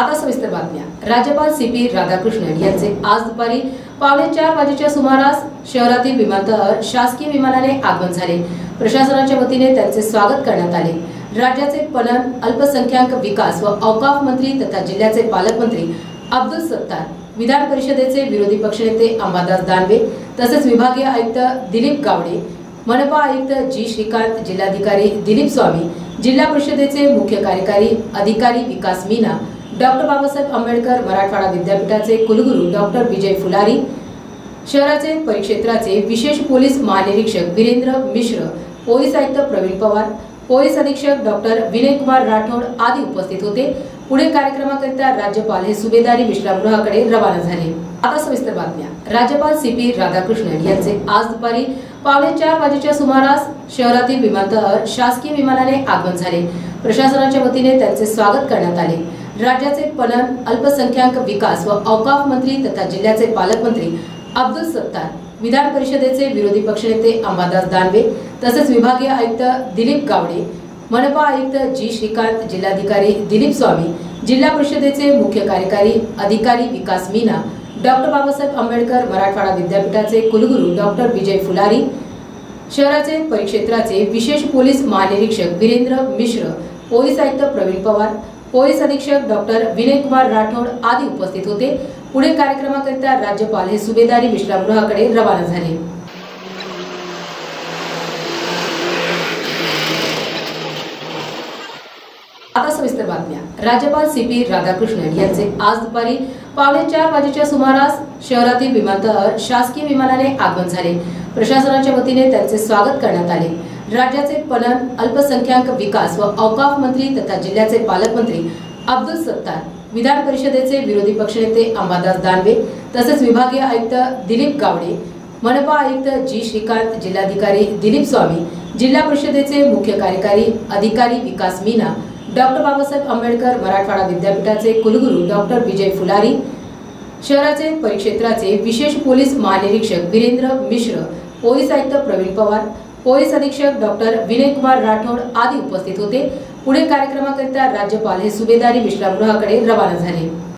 आता सविस्तर बातम्या. राज्यपाल सी पी राधाकृष्णन यांचे आज दुपारी पावणे चार वाजेच्या सुमारास शहरातील विमानतळावर शासकीय विमानाने आगमन झाले. प्रशासनाच्या वतीने त्यांचे स्वागत करण्यात आले. राज्याचे पणन अल्पसंख्याक विकास व अवकाफ मंत्री तथा जिल्ह्याचे पालकमंत्री अब्दुल सत्तार विधान परिषदेचे विरोधी पक्षनेते अंबादास दानवे तसेच विभागीय आयुक्त दिलीप गावडे मनपा आयुक्त जी श्रीकांत जिल्हाधिकारी दिलीप स्वामी जिल्हा परिषदेचे मुख्य कार्यकारी अधिकारी विकास मीना डॉक्टर बाबासाहेब आंबेडकर मराठवाडा विद्यापीठाचे कुलगुरू डॉक्टर विजय फुलारी शहराचे परिक्षेत्राचे विशेष पोलीस महानिरीक्षक वीरेंद्र मिश्र पोलीस आयुक्त प्रवीण पवार पोलीस अधीक्षक डॉक्टर विनयकुमार राठोड आदी उपस्थित होते. पुढे कार्यक्रमाकरिता राज्यपाल हे सुभेदारी विश्रामगृहाकडे रवाना झाले. आता सविस्तर बातम्या. राज्यपाल सी पी राधाकृष्णन यांचे आज दुपारी पावणे चार वाजेच्या सुमारास शहरातील विमानतळावर शासकीय विमानाने आगमन झाले. प्रशासनाच्या वतीने त्यांचे स्वागत करण्यात आले. राज्याचे पणन अल्पसंख्याक विकास व औकाफ मंत्री तथा जिल्ह्याचे पालकमंत्री अब्दुल सत्तार विधान परिषदेचे विरोधी पक्षनेते अंबादास दानवे तसेच विभागीय आयुक्त दिलीप गावडे मनपा आयुक्त जी श्रीकांत जिल्हाधिकारी दिलीप स्वामी जिल्हा परिषदेचे मुख्य कार्यकारी अधिकारी विकास मीना डॉक्टर बाबासाहेब आंबेडकर मराठवाडा विद्यापीठाचे कुलगुरू डॉक्टर विजय फुलारी शहराचे परिक्षेत्राचे विशेष पोलीस महानिरीक्षक वीरेंद्र मिश्र पोलीस आयुक्त प्रवीण पवार पोलीस अधीक्षक डॉक्टर विनयकुमार राठोड आदी उपस्थित होते. पुढे कार्यक्रमाकरिता राज्यपाल हे सुभेदारी विश्रामगृहाकडे रवाना झाले. आता सविस्तर बातम्या. राज्यपाल सी पी राधाकृष्णन यांचे आज दुपारी पावणे चार वाजेच्या सुमारास शहरातील विमानतळावर शासकीय विमानाने आगमन झाले. प्रशासनाच्या वतीने त्यांचे स्वागत करण्यात आले. राज्याचे पणन अल्पसंख्याक विकास व औकाफ मंत्री तथा जिल्ह्याचे पालकमंत्री अब्दुल सत्तार विधान परिषदेचे विरोधी पक्षनेते अंबादास दानवे तसेच विभागीय आयुक्त दिलीप गावडे मनपा आयुक्त जी श्रीकांत जिल्हाधिकारी दिलीप स्वामी जिल्हा परिषदेचे मुख्य कार्यकारी अधिकारी विकास मीना डॉक्टर बाबासाहेब आंबेडकर मराठवाडा विद्यापीठाचे कुलगुरू डॉक्टर विजय फुलारी शहराचे परिक्षेत्राचे विशेष पोलीस महानिरीक्षक वीरेंद्र मिश्र पोलीस आयुक्त प्रवीण पवार पोलीस अधीक्षक डॉक्टर विनयकुमार राठोड आदी उपस्थित होते. पुढे कार्यक्रमाकरिता राज्यपाल हे सुभेदारी विश्रामगृहाकडे रवाना झाले.